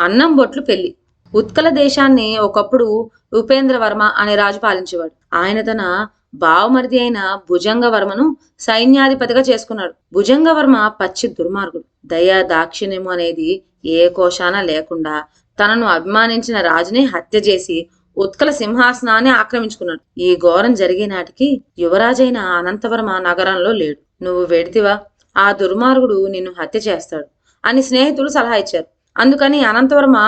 అన్నం బొట్లు పెళ్ళి ఉత్కల దేశాన్ని ఒకప్పుడు ఉపేంద్రవర్మ అనే రాజు పాలించేవాడు. ఆయన తన బావమరిది అయిన భుజంగవర్మను సైన్యాధిపతిగా చేసుకున్నాడు. భుజంగవర్మ పచ్చి దుర్మార్గుడు. దయ దాక్షిణ్యము అనేది ఏ కోశాన లేకుండా తనను అభిమానించిన రాజుని హత్య చేసి ఉత్కల సింహాసనాన్ని ఆక్రమించుకున్నాడు. ఈ ఘోరం జరిగే నాటికి యువరాజైన అనంతవర్మ నగరంలో లేడు. నువ్వు వెడితివా? ఆ దుర్మార్గుడు నిన్ను హత్య చేస్తాడు అని స్నేహితులు సలహా ఇచ్చారు. అందుకని అనంతవర్మ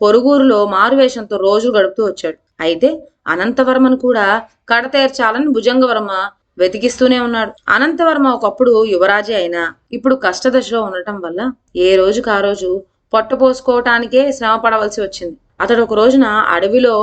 పొరుగురులో మారువేషంతో రోజు గడుపుతూ వచ్చాడు. అయితే అనంతవర్మను కూడా కడతేర్చాలని భుజంగవర్మ వెతికిస్తూనే ఉన్నాడు. అనంతవర్మ ఒకప్పుడు యువరాజే అయినా ఇప్పుడు కష్టదశలో ఉండటం వల్ల ఏ రోజుకు ఆ రోజు పొట్ట పోసుకోవటానికే శ్రమ పడవలసి వచ్చింది. అతడు ఒక రోజున అడవిలో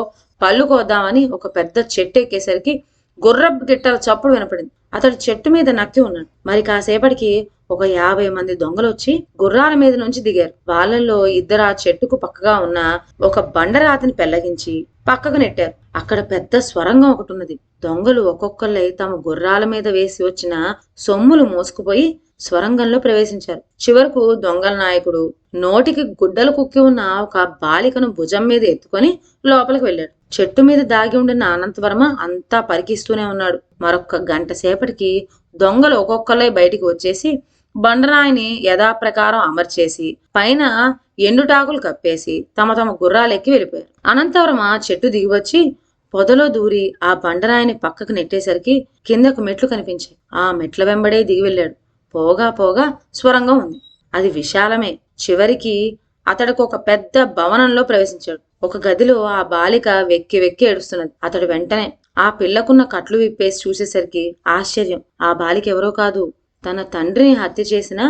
పళ్ళు కోద్దామని ఒక పెద్ద చెట్టు ఎక్కేసరికి గుర్రపు గిట్టల చప్పుడు వినపడింది. అతడు చెట్టు మీద నక్కి ఉన్నాడు. మరి కాసేపటికి ఒక యాభై మంది దొంగలు వచ్చి గుర్రాల మీద నుంచి దిగారు. వాళ్ళల్లో ఇద్దరు ఆ చెట్టుకు పక్కగా ఉన్న ఒక బండరాతిని పెళ్ళగించి పక్కకు నెట్టారు. అక్కడ పెద్ద స్వరంగం ఒకటి ఉన్నది దొంగలు ఒక్కొక్కళ్ళై తమ గుర్రాల మీద వేసి వచ్చిన సొమ్ములు మోసుకుపోయి స్వరంగంలో ప్రవేశించారు. చివరకు దొంగల నాయకుడు నోటికి గుడ్డలు కుక్కి ఉన్న ఒక బాలికను భుజం మీద ఎత్తుకొని లోపలికి వెళ్ళాడు. చెట్టు మీద దాగి ఉండిన అనంతవర్మ అంతా పరికిస్తూనే ఉన్నాడు. మరొక గంట సేపటికి దొంగలు ఒక్కొక్కలై బయటికి వచ్చేసి బండరాయిని యథాప్రకారం అమర్చేసి పైన ఎండుటాకులు కప్పేసి తమ తమ గుర్రాలెక్కి వెళ్ళిపోయారు. అనంతవర్మ చెట్టు దిగివచ్చి పొదలో దూరి ఆ బండరాయిని పక్కకు నెట్టేసరికి కిందకు మెట్లు కనిపించాయి. ఆ మెట్ల వెంబడే దిగి వెళ్ళాడు. పోగా పోగా స్వరంగం ఉంది. అది విశాలమే. చివరికి అతడికి ఒక పెద్ద భవనంలో ప్రవేశించాడు. ఒక గదిలో ఆ బాలిక వెక్కి వెక్కి ఏడుస్తున్నది. అతడు వెంటనే ఆ పిల్లకున్న కట్లు విప్పేసి చూసేసరికి ఆశ్చర్యం. ఆ బాలిక ఎవరో కాదు. తన తండ్రిని హత్య చేసిన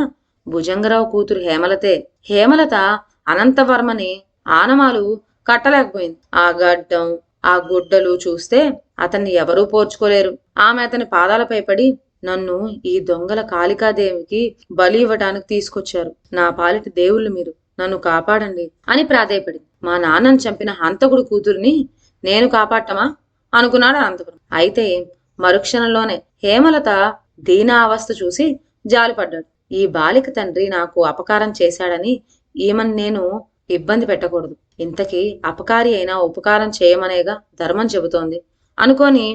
భుజంగరావు కూతురు హేమలతే. హేమలత అనంతవర్మని ఆనమాలు కట్టలేకపోయింది. ఆ గడ్డం ఆ గుడ్డలు చూస్తే అతన్ని ఎవరూ పోర్చుకోలేరు ఆమె అతని పాదాలపై పడి నన్ను ఈ దొంగల కాళికాదేవికి బలి ఇవ్వటానికి తీసుకొచ్చారు. నా పాలిటి దేవుళ్ళు మీరు నన్ను కాపాడండి అని ప్రాధేయపడింది. మా నాన్నను చంపిన హంతకుడు కూతుర్ని నేను కాపాడటమా? అనుకున్నాడు అనంతపురం. అయితే మరుక్షణంలోనే హేమలత దీనావస్థ చూసి జాలిపడ్డాడు. ఈ బాలిక తండ్రి నాకు అపకారం చేశాడని ఈమెను నేను ఇబ్బంది పెట్టకూడదు. ఇంతకీ అపకారి అయినా ఉపకారం చేయమనేగా ధర్మం చెబుతోంది. అనుకొని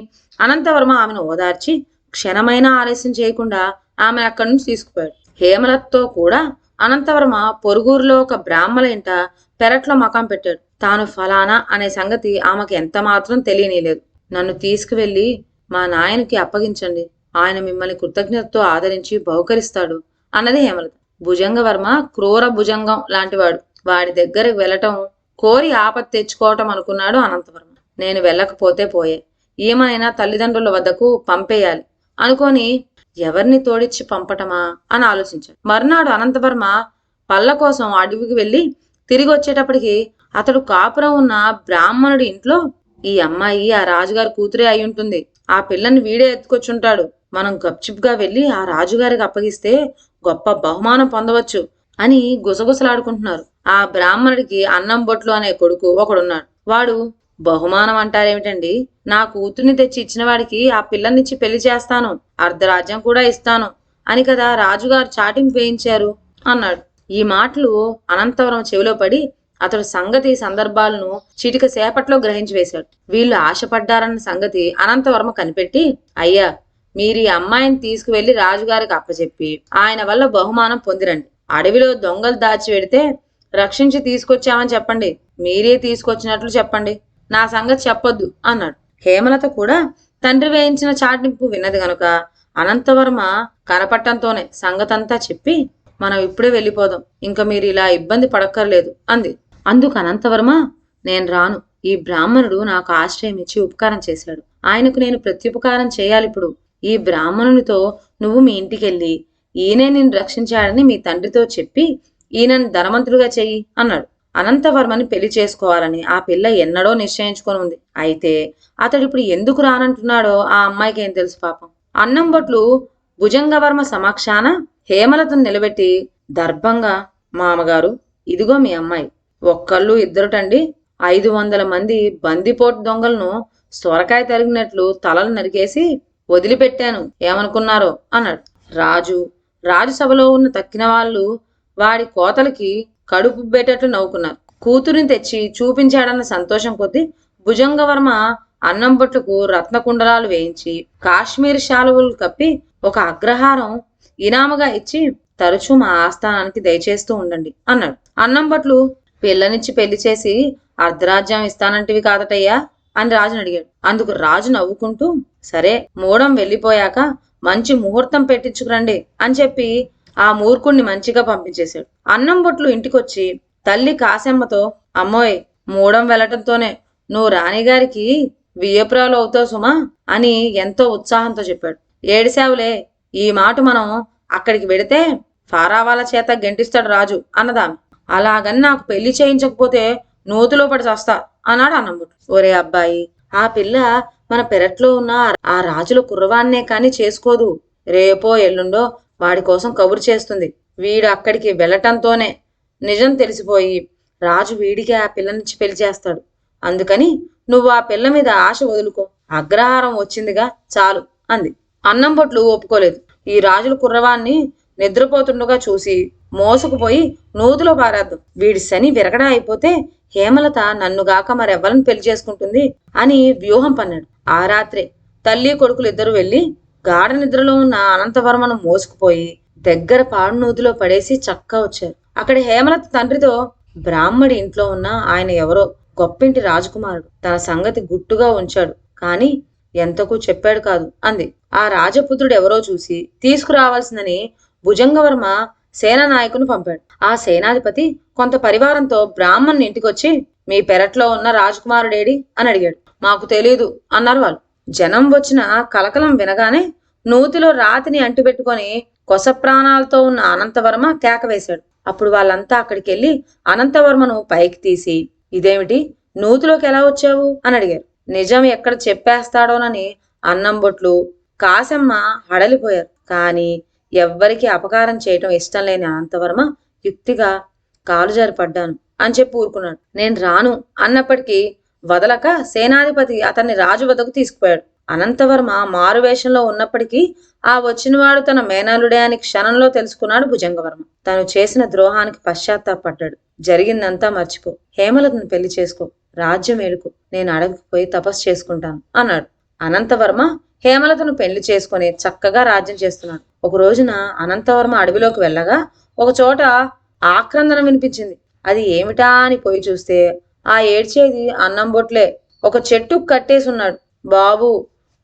అనంతవర్మ ఆమెను ఓదార్చి క్షణమైనా ఆలస్యం చేయకుండా ఆమె అక్కడి నుంచి తీసుకుపోయాడు. హేమలతతో కూడా అనంతవర్మ పొరుగురులో ఒక బ్రాహ్మల ఇంట పెరట్లో మకాం పెట్టాడు. తాను ఫలానా అనే సంగతి ఆమెకు ఎంత మాత్రం తెలియనీలేదు. నన్ను తీసుకువెళ్ళి మా నాయనకి అప్పగించండి. ఆయన మిమ్మల్ని కృతజ్ఞతతో ఆదరించి బహుకరిస్తాడు అన్నది హేమలత. భుజంగవర్మ క్రూర భుజంగం లాంటివాడు. వాడి దగ్గరకు వెళ్ళటం కోరి ఆపత్తి తెచ్చుకోవటం అనుకున్నాడు అనంతవర్మ. నేను వెళ్ళకపోతే పోయే. ఏమైనా తల్లిదండ్రుల వద్దకు పంపేయాలి. అనుకొని ఎవరిని తోడిచ్చి పంపటమా అని ఆలోచించాడు. మర్నాడు అనంతవర్మ పళ్ళ కోసం అడవికి వెళ్ళి తిరిగి వచ్చేటప్పటికి అతడు కాపురం ఉన్న బ్రాహ్మణుడి ఇంట్లో ఈ అమ్మాయి ఆ రాజుగారి కూతురే అయి ఉంటుంది. ఆ పిల్లని వీడే ఎత్తుకొచ్చుంటాడు. మనం గప్చిప్గా వెళ్ళి ఆ రాజుగారికి అప్పగిస్తే గొప్ప బహుమానం పొందవచ్చు అని గుసగుసలాడుకుంటున్నారు. ఆ బ్రాహ్మణుడికి అన్నం బొట్లు అనే కొడుకు ఒకడున్నాడు. వాడు బహుమానం అంటారేమిటండి? నా కూతుర్ని తెచ్చి ఇచ్చిన వాడికి ఆ పిల్లనిచ్చి పెళ్ళి చేస్తాను. అర్ధరాజ్యం కూడా ఇస్తాను. అని కదా రాజుగారు చాటింపు వేయించారు అన్నాడు. ఈ మాటలు అనంతవరం చెవిలో పడి అతడు సంగతి సందర్భాలను చిటిక సేపట్లో గ్రహించి వేశాడు. వీళ్ళు ఆశపడ్డారన్న సంగతి అనంతవర్మ కనిపెట్టి అయ్యా మీరు ఈ అమ్మాయిని తీసుకువెళ్ళి రాజుగారికి అప్పచెప్పి ఆయన వల్ల బహుమానం పొందిరండి. అడవిలో దొంగలు దాచి పెడితే రక్షించి తీసుకొచ్చామని చెప్పండి. మీరే తీసుకొచ్చినట్లు చెప్పండి. నా సంగతి చెప్పొద్దు అన్నాడు. హేమలత కూడా తండ్రి వేయించిన చాటింపు విన్నది గనుక అనంతవర్మ కనపట్టంతోనే సంగతంతా చెప్పి మనం ఇప్పుడే వెళ్ళిపోదాం. ఇంకా మీరు ఇలా ఇబ్బంది పడక్కర్లేదు అంది. అందుకు అనంతవర్మ నేను రాను. ఈ బ్రాహ్మణుడు నాకు ఆశ్రయం ఇచ్చి ఉపకారం చేశాడు. ఆయనకు నేను ప్రత్యుపకారం చేయాలి ఇప్పుడు ఈ బ్రాహ్మణునితో నువ్వు మీ ఇంటికెళ్ళి ఈయనే నిన్ను రక్షించాడని మీ తండ్రితో చెప్పి ఈయనను ధనవంతుడిగా చెయ్యి అన్నాడు. అనంతవర్మని పెళ్ళి చేసుకోవాలని ఆ పిల్ల ఎన్నడో నిశ్చయించుకొని ఉంది. అయితే అతడు ఇప్పుడు ఎందుకు రానంటున్నాడో ఆ అమ్మాయికి ఏం తెలుసు పాపం. అన్నం బొట్లు భుజంగవర్మ సమక్షాన హేమలతను నిలబెట్టి దర్భంగా మామగారు ఇదిగో మీ అమ్మాయి. ఒక్కళ్ళు ఇద్దరుటండి ఐదు వందల మంది బందిపోటు దొంగలను సొరకాయ తరిగినట్లు తలలు నరికేసి వదిలిపెట్టాను. ఏమనుకున్నారో? అన్నాడు. రాజు. రాజు సభలో ఉన్న తక్కిన వాళ్ళు వాడి కోతలకి కడుపు పెట్టేట్లు నవ్వుకున్నారు. కూతురిని తెచ్చి చూపించాడన్న సంతోషం కొద్దీ భుజంగవర్మ అన్నం బొట్లకు రత్నకుండలాలు వేయించి కాశ్మీర్ శాలువులు కప్పి ఒక అగ్రహారం ఇనాముగా ఇచ్చి తరచూ మా ఆస్థానానికి దయచేస్తూ ఉండండి అన్నాడు. అన్నం బట్లు పిల్లనిచ్చి పెళ్ళి చేసి అర్ధరాజ్యం ఇస్తానంటివి కాదటయ్యా. అని రాజుని అడిగాడు. అందుకు రాజు నవ్వుకుంటూ సరే మూడం వెళ్ళిపోయాక మంచి ముహూర్తం పెట్టించుకురండి అని చెప్పి ఆ మూర్ఖుణ్ణి మంచిగా పంపించేశాడు. అన్నం బొట్లు ఇంటికొచ్చి తల్లి కాసెమ్మతో అమ్మోయ్ మూడం వెళ్ళటంతోనే నువ్వు రాణిగారికి వియ్యపురాలు అవుతావు సుమా అని ఎంతో ఉత్సాహంతో చెప్పాడు. ఏడిసావులే ఈ మాట మనం అక్కడికి వెడితే ఫారావాల చేత గెంటిస్తాడు రాజు అన్నదామె. అలాగని నాకు పెళ్ళి చేయించకపోతే నూతులో పడి చస్తా. అన్నాడు అన్నమ్ముడు ఒరే అబ్బాయి ఆ పిల్ల మన పెరట్లో ఉన్న ఆ రాజుల కుర్రవాన్నే కాని చేసుకోదు. రేపో ఎల్లుండో వాడి కోసం కబురు చేస్తుంది. వీడు అక్కడికి వెళ్ళటంతోనే. నిజం తెలిసిపోయి రాజు వీడికి ఆ పిల్లనిచ్చి పెళ్ళి చేస్తాడు. అందుకని నువ్వు ఆ పిల్ల మీద ఆశ వదులుకో. అగ్రహారం వచ్చిందిగా చాలు అంది. అన్నం బొట్లు ఒప్పుకోలేదు. ఈ రాజుల కుర్రవాన్ని నిద్రపోతుండగా చూసి మోసుకుపోయి నూతులో పారాద్దు. వీడి శని విరగడా అయిపోతే హేమలత నన్నుగాక మరెవరిని పెళ్ళి చేసుకుంటుంది అని వ్యూహం పన్నాడు. ఆ రాత్రే తల్లి కొడుకులు ఇద్దరు వెళ్ళి గాఢ నిద్రలో ఉన్న అనంతవర్మను మోసుకుపోయి దగ్గర పాడు నూతిలో పడేసి చక్కా వచ్చారు. అక్కడ హేమలత తండ్రితో బ్రాహ్మడి ఇంట్లో ఉన్న ఆయన ఎవరో గొప్పింటి రాజకుమారుడు. తన సంగతి గుట్టుగా ఉంచాడు. కాని ఎంతకు చెప్పాడు కాదు అంది. ఆ రాజపుత్రుడు ఎవరో చూసి తీసుకురావాల్సిందని భుజంగవర్మ సేనా నాయకుని పంపాడు. ఆ సేనాధిపతి కొంత పరివారంతో బ్రాహ్మణ్ ఇంటికొచ్చి మీ పెరట్లో ఉన్న రాజకుమారుడేడి? అని అడిగాడు. మాకు తెలియదు అన్నారు వాళ్ళు. జనం వచ్చిన కలకలం వినగానే నూతిలో రాతిని అంటిపెట్టుకొని కొస ప్రాణాలతో ఉన్న అనంతవర్మ కేక వేశాడు. అప్పుడు వాళ్ళంతా అక్కడికి వెళ్ళి అనంతవర్మను పైకి తీసి ఇదేమిటి? నూతిలోకి ఎలా వచ్చావు? అని అడిగారు. నిజం ఎక్కడ చెప్పేస్తాడోనని అన్నం బొట్లు కాసమ్మ హడలిపోయారు. కానీ ఎవ్వరికి అపకారం చేయటం ఇష్టం లేని అనంతవర్మ యుక్తిగా కాలు పడ్డాను అని చెప్పి ఊరుకున్నాడు. నేను రాను అన్నప్పటికీ వదలక సేనాధిపతి అతన్ని రాజు వద్దకు తీసుకుపోయాడు. అనంతవర్మ మారువేషంలో ఉన్నప్పటికీ ఆ వచ్చినవాడు తన మేనలుడే అని క్షణంలో తెలుసుకున్నాడు భుజంగవర్మ. తను చేసిన ద్రోహానికి పశ్చాత్తాపడ్డాడు. జరిగిందంతా మర్చిపో. హేమలతను పెళ్ళి చేసుకో. రాజ్యం ఏడుకు నేను అడగకపోయి పోయి తపస్సు చేసుకుంటాను అన్నాడు. అనంతవర్మ హేమలతను పెళ్ళి చేసుకుని చక్కగా రాజ్యం చేస్తున్నాడు. ఒక రోజున అనంతవర్మ అడవిలోకి వెళ్ళగా ఒక చోట ఆక్రందన వినిపించింది. అది ఏమిటా అని పోయి చూస్తే ఆ ఏడ్చేది అన్నం బొట్లే. ఒక చెట్టు కట్టేసి ఉన్నాడు బాబు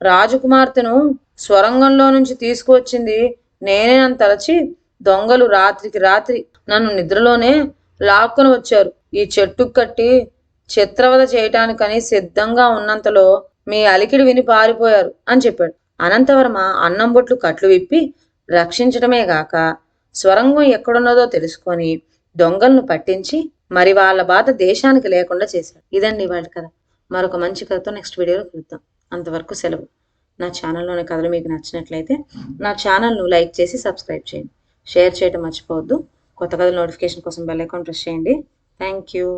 రాజకుమార్తెను స్వరంగంలో నుంచి తీసుకువచ్చింది నేనే నన్ను తలచి దొంగలు రాత్రికి రాత్రి నన్ను నిద్రలోనే లాక్కొని వచ్చారు. ఈ చెట్టు కట్టి చిత్రవద చేయటానికని సిద్ధంగా ఉన్నంతలో మీ అలికిడి విని పారిపోయారు అని చెప్పాడు. అనంతవర్మ అన్నం బొట్లు కట్లు విప్పి రక్షించడమే గాక స్వరంగం ఎక్కడున్నదో తెలుసుకొని దొంగలను పట్టించి మరి వాళ్ళ బాధ దేశానికి లేకుండా చేశాడు. ఇదండి వాళ్ళ కథ. మరొక మంచి కథతో నెక్స్ట్ వీడియోలో కలుద్దాం. అంతవరకు సెలవు. నా ఛానల్లోని కథలు మీకు నచ్చినట్లయితే నా ఛానల్ను లైక్ చేసి సబ్స్క్రైబ్ చేయండి. షేర్ చేయడం మర్చిపోవద్దు. కొత్త కథల నోటిఫికేషన్ కోసం బెల్ ఐకాన్ ప్రెస్ చేయండి. Thank you.